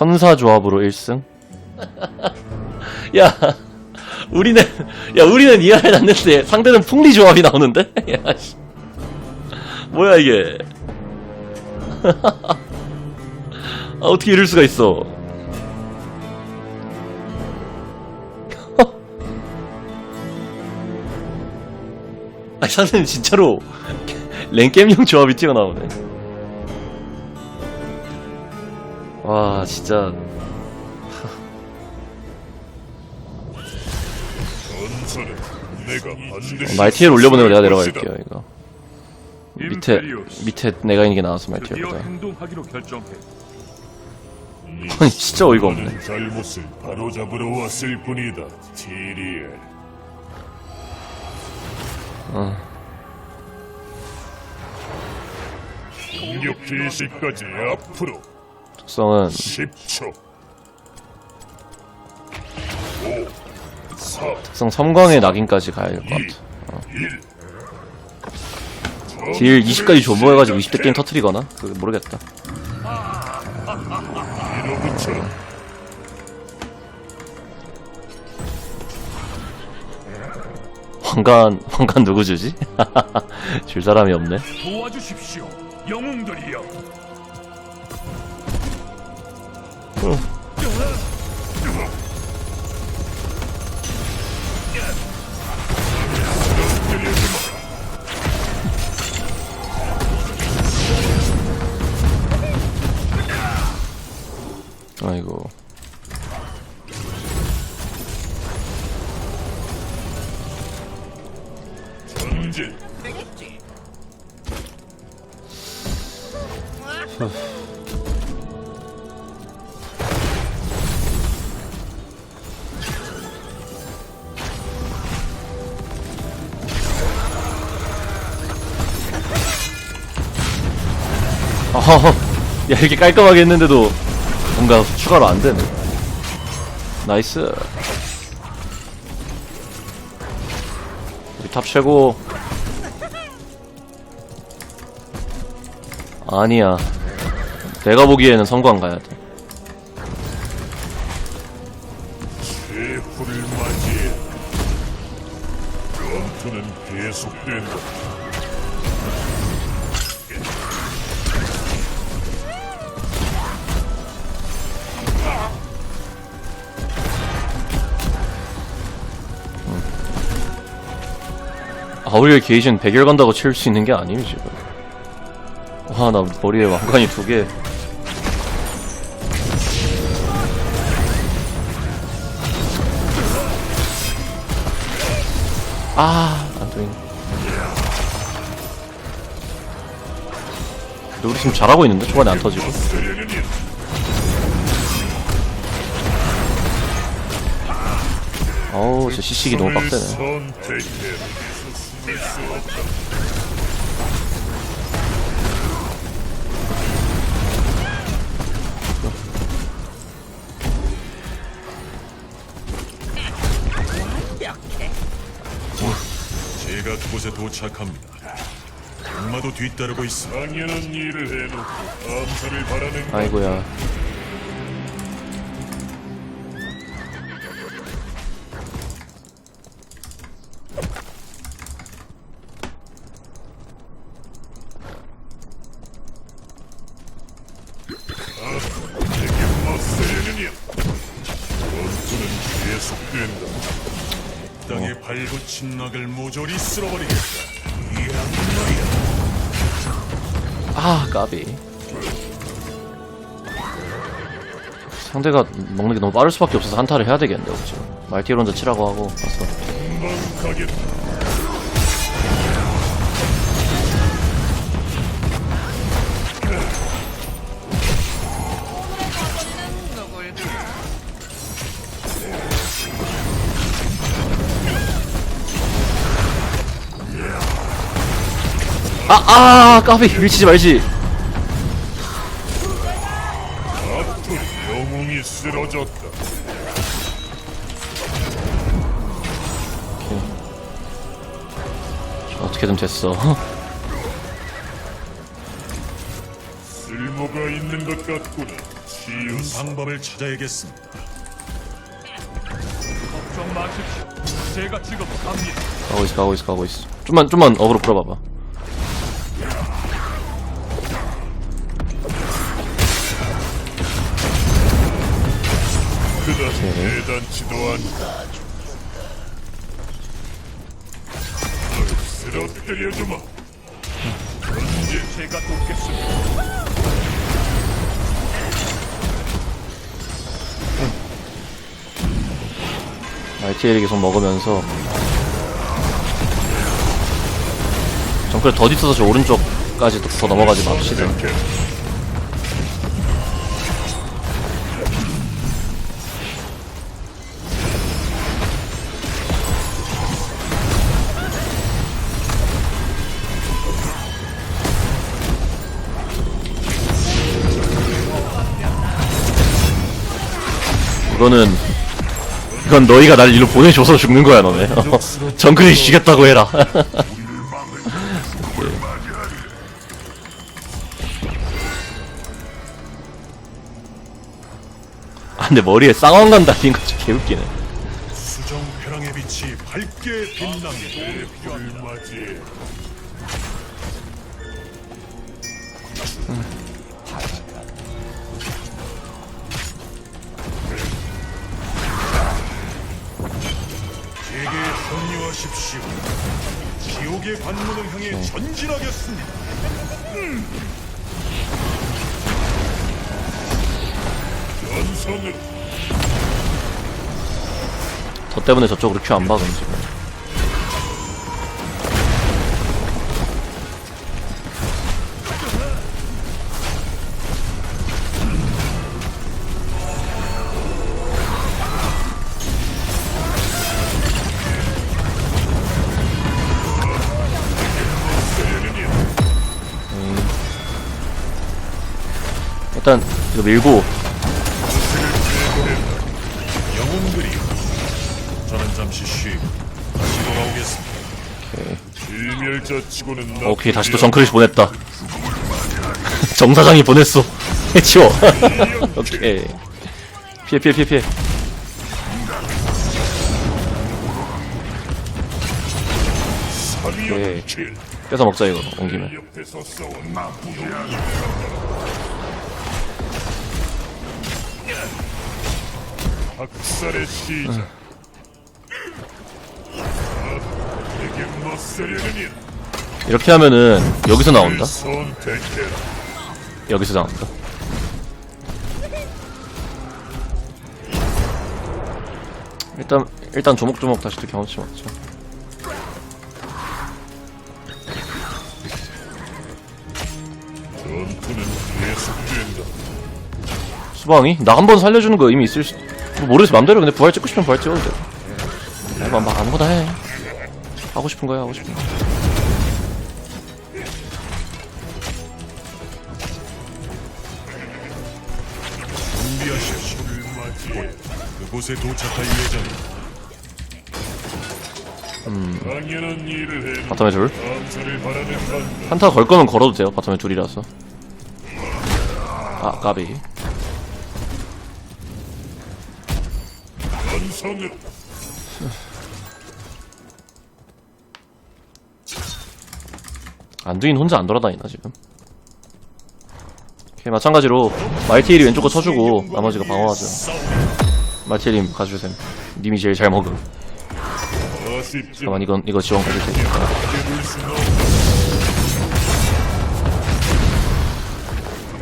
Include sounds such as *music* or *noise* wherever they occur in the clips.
천사 조합으로 1승? *laughs* 야, 우리는, 야, 우리는 이하에 났는데 상대는 풍리 조합이 나오는데? *laughs* 야, 씨. 뭐야, 이게. *laughs* 아, 어떻게 이럴 수가 있어. 아, 상대는 진짜로 랭겜용 조합이 튀어나오네. 와, 진짜. 내가 반드시 말티엘 올려보내고 내가. 내려갈게요, 이거. 밑에, 밑에 내가 있는 게 나와서 드디어 말티엘보다. 행동하기로 결정해. 네 아니, 진짜 어이가 없네. 수많은 잘못을 바로잡으러 왔을 뿐이다, 티리엘. 어. 공격 개시까지 앞으로 특성은 10초. 5, 4, 특성 섬광의 낙인까지 가야 될 것 같아. 1. 딜 20까지 조보해가지고 20대 게임 터트리거나? 그거 모르겠다. 황간 누구 주지? *laughs* 줄 사람이 없네. 도와주십시오, 영웅들이여. 아이고. 어허허. 야, 이렇게 깔끔하게 했는데도 뭔가 추가로 안 되네. 나이스. 우리 탑 최고. 아니야. 내가 보기에는 성광 가야 돼. 아우리엘 게이지는 100일 간다고 채울 수 있는 게 아니에요, 지금. 와, 나 머리에 왕관이 두 개. 아, 안 되네. 근데 우리 지금 잘하고 있는데? 초반에 안 터지고. 어우, 진짜 시식이 너무 빡세네. 제가 그곳에 도착합니다. 악마도 뒤따르고 있어. 당연한 일을 해놓고 감사를 바라는 아이고야. 상대가 먹는 게 너무 빠를 수밖에 없어서 한타를 해야 되겠는데, 그죠? 말티에 혼자 치라고 하고 가서. 아, 아, 까비. 밀치지 말지. 됐어. 쓸모가 있는 것 같구나. 치유 방법을 찾아야겠습니다. 걱정 마십시오. 제가 지금 갑니다. 가고 있어 가고 있어 가고 있어 좀만 좀만 어그로 끌어봐봐 그다지 대단치도 않다. 쓰러뜨려주마. 이제 제가 돕겠습니다. RTL 계속 먹으면서 정글 더 뒤쳐서 저 오른쪽까지 더 넘어가지 맙시다 이거는 이건 너희가 날 일로 보내줘서 죽는 거야 너네. *laughs* 정글이 죽였다고 해라. *laughs* 아 근데 머리에 쌍왕관 달린 거 진짜 개웃기네. 수정 회랑의 빛이 밝게 빛납니다. 합류하십시오. 지옥의 관문을 향해 전진하겠습니다. 전선을 저 때문에 저쪽으로 큐 안 박음 지금 일단 이거 밀고. 영웅들이여, 저는 잠시 쉬고 다시 돌아오겠습니다. 일멸자 치고는 오케이. 다시 또 정크리시 보냈다. *laughs* 정사장이 보냈어. *laughs* 해치워. *laughs* 오케이. 피해 피해 피해 피해. 오케이. 킬 뺏어 먹자 이거. 옆에서 싸운 놈이 학살의 시작. 아, 내게 이렇게 하면은 여기서 나온다? 선택해라. 여기서 나온다? 일단 일단 조목조목 다시 또 경험치 전투는 계속된다. 수방이? 나 한 번 살려주는 거 의미 있을 수 뭐 모르겠어. 맘대로 근데 부활 찍고 싶으면 부활 찍어도 돼. 아니 막, 막 아무거나 해. 하고 싶은 거야 하고 싶은 거. 그곳에 도착할. 당연한 일을 해 바텀에 건 한타 걸 거면 걸어도 돼요 바텀에 둘이라서. 아 까비 전선을 안두인 혼자 안 돌아다니나 지금? 오케이 마찬가지로 말티일이 왼쪽 거 쳐주고 나머지가 방어하자 말티일님 가주셈 님이 제일 잘 먹음. 잠깐만 이건 이거 지원 가줄 테니까.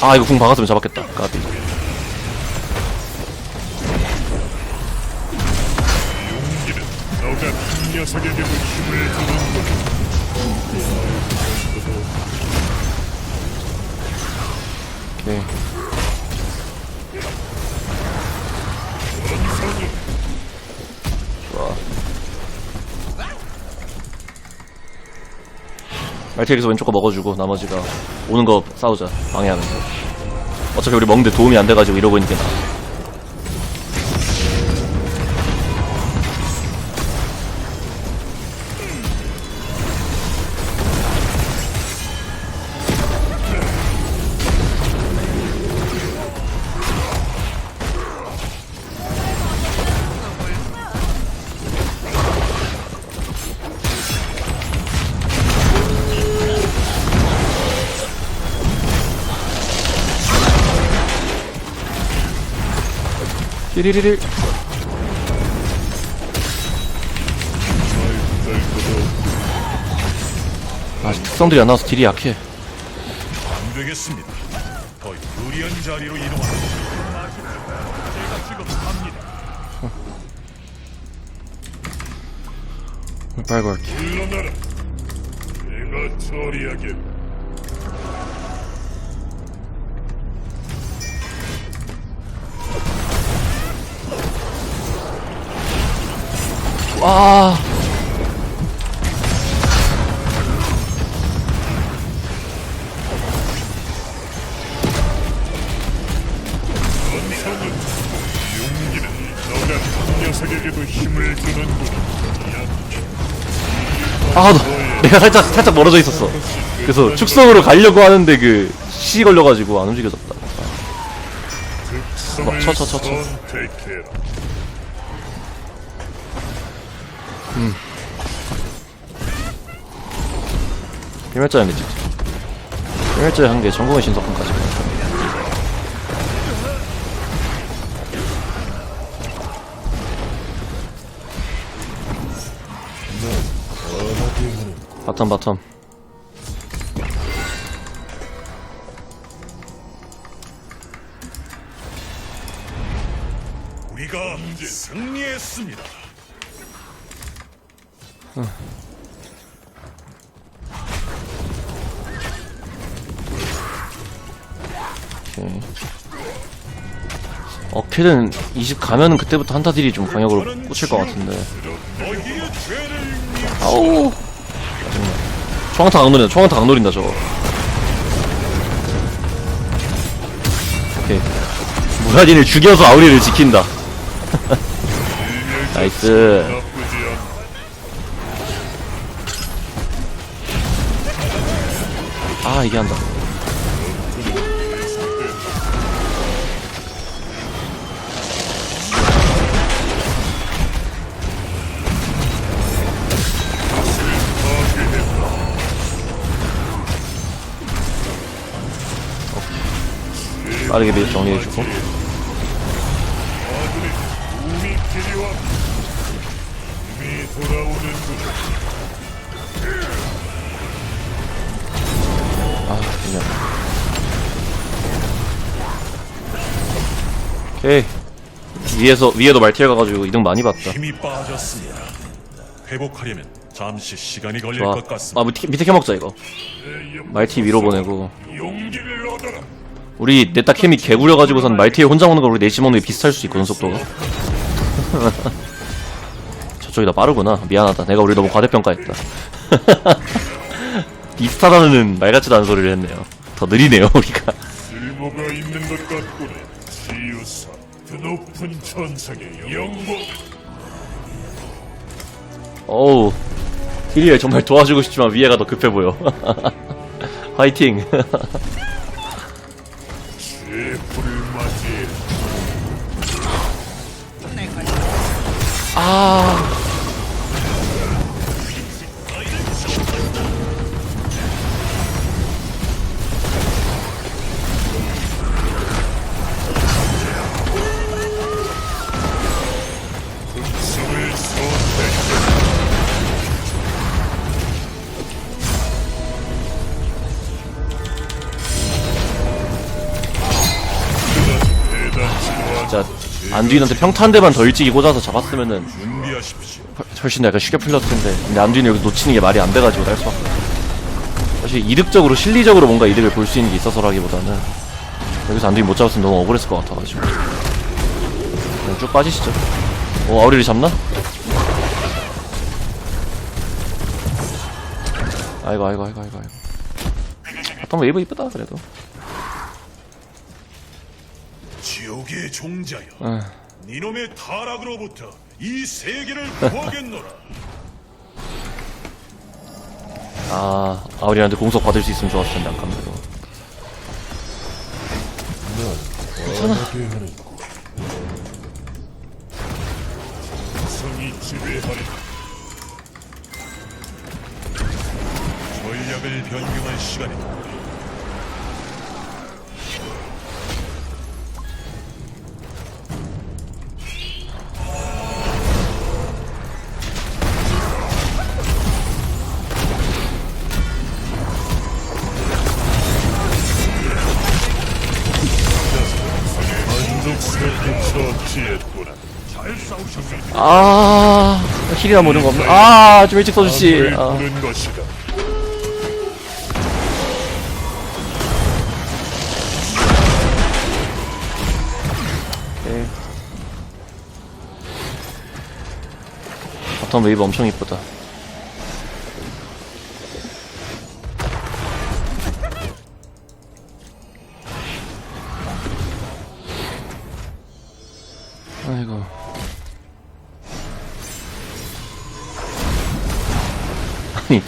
아 이거 궁 박았으면 잡았겠다. 까비 녀석에게도 힘을 주는 오케이 좋아. 말티일에서 왼쪽 거 먹어주고 나머지가 오는 거 싸우자 방해하면서 어차피 우리 먹는데 도움이 안 돼가지고 이러고 있는 게 나아 띠리리릴 아직 특성들이 안 나와서 딜이 약해 안 되겠습니다. 더 유리한 자리로 이동하라. 제가 지금 갑니다. 빨고 할게 물러나라. 내가 처리하겠 주는구나. 아, 너, 내가 살짝, 살짝 멀어져 있었어. 그래서 축성으로 가려고 하는데 그, 시 걸려가지고 안 움직여졌다. 특성을 쳐, 쳐, 쳐, 쳐. 선택해라. 필멸자였네, 진짜. 필멸자의 한계, 전공의 신석분까지. 바텀, 바텀. 우리가 승리했습니다. 어케는 20 가면은 그때부터 한타 딜이 좀 강력으로 꽂힐 것 같은데. 아우. 짜증나. 총한타 강노린다, 총한타 강노린다, 저거. 오케이. 무라딘을 죽여서 아우리를 지킨다. *laughs* 나이스. 아, 이게 한다. 빠르게 밀 정리해주고. 아, 그냥. 오케이. 위에서, 위에도 말티엘 가가지고 이등 많이 봤다. 힘이 빠졌습니다. 회복하려면 잠시 시간이 걸릴 좋아. 것 같습니다. 아, 밑에, 밑에 캐먹자, 이거. 말티 위로 보내고. 용기를 얻어라. 우리 넷다 캠이 개구려가지고선 말티에 혼자 먹는 거 우리 게 비슷할 수 있거든 속도가. *laughs* 저쪽이 다 빠르구나. 미안하다. 내가 우리 너무 과대평가했다. *laughs* 비슷하다는 말 같지도 않은 소리를 했네요. 더 느리네요 *laughs* 우리가. 쓸모가 있는 것 같구나. 지유사, 드높은 천상의 영광. 어우 티리엘 정말 도와주고 싶지만 위에가 더 급해 보여. 화이팅 아 안두인한테 평타 한 대만 더 일찍이 꽂아서 잡았으면은. 훨씬 약간 쉽게 풀렸을 텐데 근데 안두인이 여기 놓치는 게 말이 안 돼가지고 날 수밖에. 사실 이득적으로 실리적으로 뭔가 이득을 볼 수 있는 게 있어서라기보다는 여기서 안두인 못 잡았으면 너무 억울했을 것 같아가지고 그냥 쭉 빠지시죠 어 아우리를 잡나? 아이고 아이고 아이고 아이고 아이고 바텀 웨이브 이쁘다 그래도 지옥의 종자여. 응. 니놈의 타락으로부터 이 세계를 구하겠노라. *laughs* 아 아우리한테 공석 받을 수 있으면 좋았을 텐데 아깝네도 성이 지배하리. 전략을 변경할 시간이다. 처치했구나. 잘 싸우셨습니다. 아 힐이나 모는 거 없나 아좀 일찍 써주시 를 아. 부른 것이다. 오케이. 바텀 웨이브 엄청 이쁘다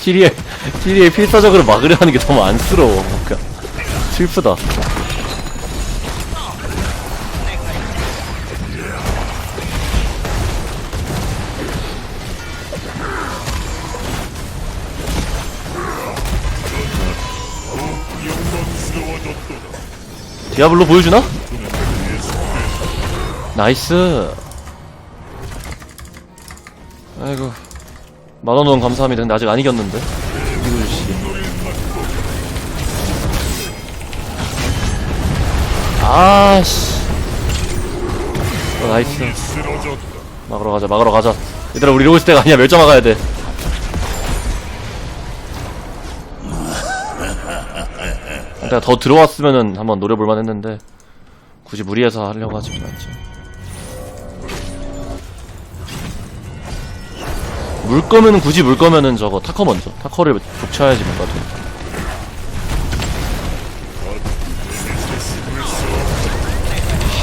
아니 티리에 티리에 필사적으로 막으려 하는 게 너무 안쓰러워 그러니까 슬프다. 디아블로 보여주나? 나이스 아이고 만원원 감사합니다 근데 아직 안 이겼는데? 이거 씨. 아씨. 어, 나이스. 막으러 가자 막으러 가자. 얘들아 우리 이러고 있을 때가 아니야? 멸점 막아야 돼. 내가 더 들어왔으면은 한번 노려볼만 했는데 굳이 무리해서 하려고 하지 않지 물 거면은 굳이 물 거면은 저거 타커 먼저 타커를 족쳐야지 뭔가 좀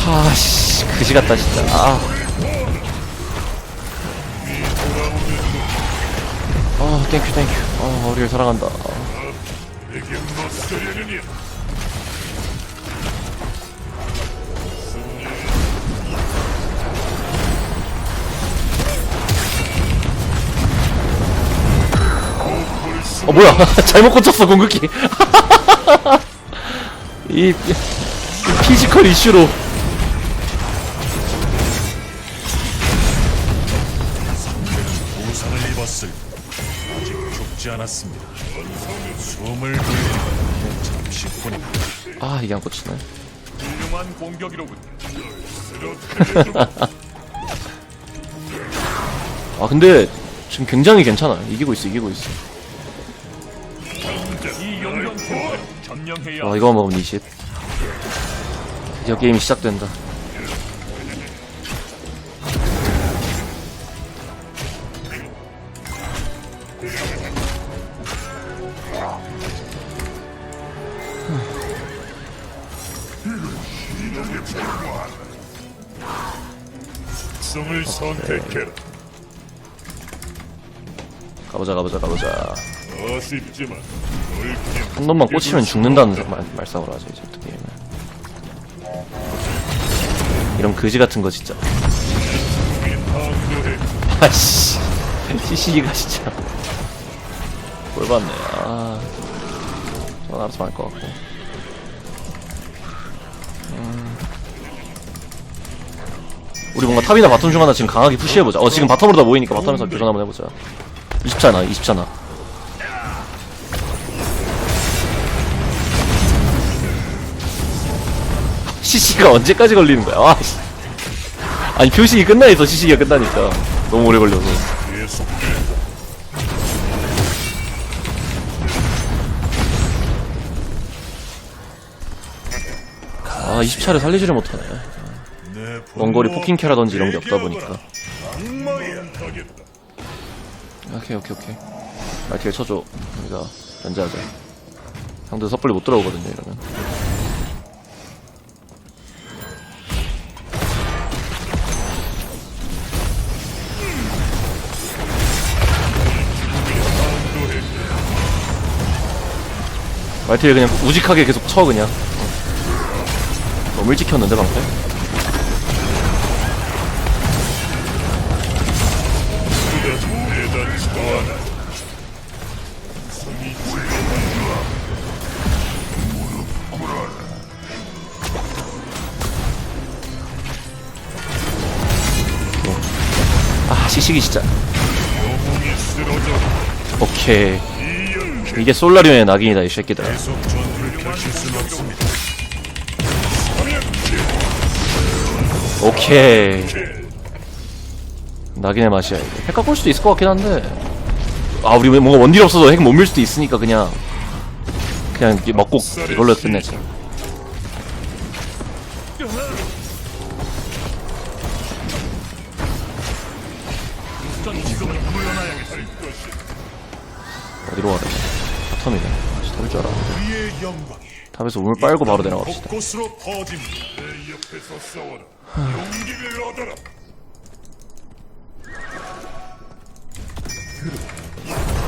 하씨 그지 같다 진짜 아 어, 땡큐, 땡큐. 어, 우리를 사랑한다. 내 어, 뭐야. *laughs* 잘못 꽂혔어, 궁극기. *laughs* 이, 이 피지컬 이슈로. 부상을 입었을 뿐 아직 죽지 않았습니다. 숨을 잠시 뿐입니다. 아, 이게 안 꽂히네. 훌륭한 공격이로군요. *laughs* 아, 근데, 지금 굉장히 괜찮아. 이기고 있어, 이기고 있어. 점령해야 와, 이거 먹으면 20. 드디어 게임이 시작된다. 선택해라. 가보자, 가보자, 가보자. 아쉽지만 한 놈만 꽂히면 죽는다는 말, 말싸움을 하죠, 이제부터 게임은. 이런 그지 같은 거 진짜. 방조해. 아씨 CC기가 진짜 뭘 봤네 아 저건 알아서 말것 같고 음. 우리 뭔가 탑이나 바텀 중 하나 지금 강하게 푸시해보자 어 지금 바텀으로 다 모이니까 바텀에서 교전 한번 해보자 20차나 20차나 CC가 언제까지 걸리는 거야? 와 씨. 아니 표식이 끝나 있어 CC가 끝나니까. 너무 오래 걸려서. 아 20차를 살리지를 못하네. 내 원거리 포킹캐라든지 이런 게 없다 보니까. 오케이 오케이 오케이. 말티를 쳐줘. 우리가 견제하자. 상대 섣불리 못 들어오거든요 이러면 말티를 그냥 우직하게 계속 쳐 그냥 어. 너무 일찍 켰는데 방패 아 시식이 진짜. 오케이 이게 솔라리온의 낙인이다 이 새끼들. 오케이. 낙인의 맛이야 이거 핵올 수도 있을 것 같긴 한데. 아 우리 왜 뭔가 원딜 없어서 핵 못 밀 수도 있으니까 그냥. 그냥 먹고 이걸로 끝내자. 어디로 가래 탑에서 우물 빨고 바로 내려갑시다.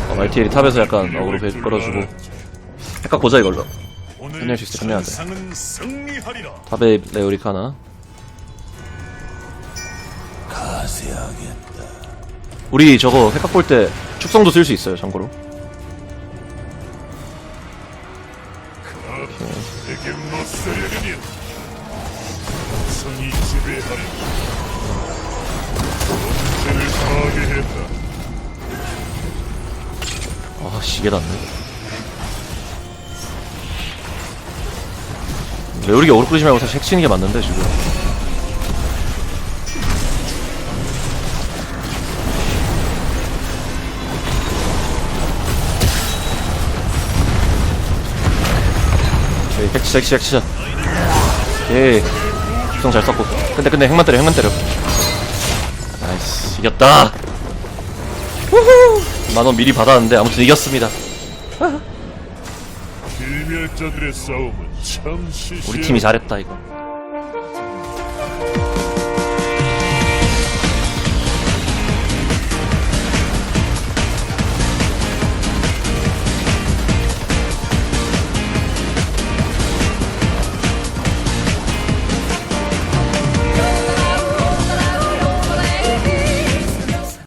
어, 말티엘이 탑에서 약간 어그로 배 끌어주고. 핵 갖고 오자 이걸로. 오늘 끝낼 수 있어, 끝내야 돼. 탑에 레오릭 하나. 가세하겠다. 우리 저거 핵 갖고 올때 축성도 쓸 수 있어요 참고로 레오릭이 어그로 끌지 말고 사실 핵 치는 게 맞는데 지금. 오케이, 핵 치자 핵 치자 핵 치자. 오케이 축성 잘 썼고. 근데 근데 핵만 때려 핵만 때려. 나이스 이겼다. 만원 미리 받았는데 아무튼 이겼습니다 우리 팀이 잘했다 이거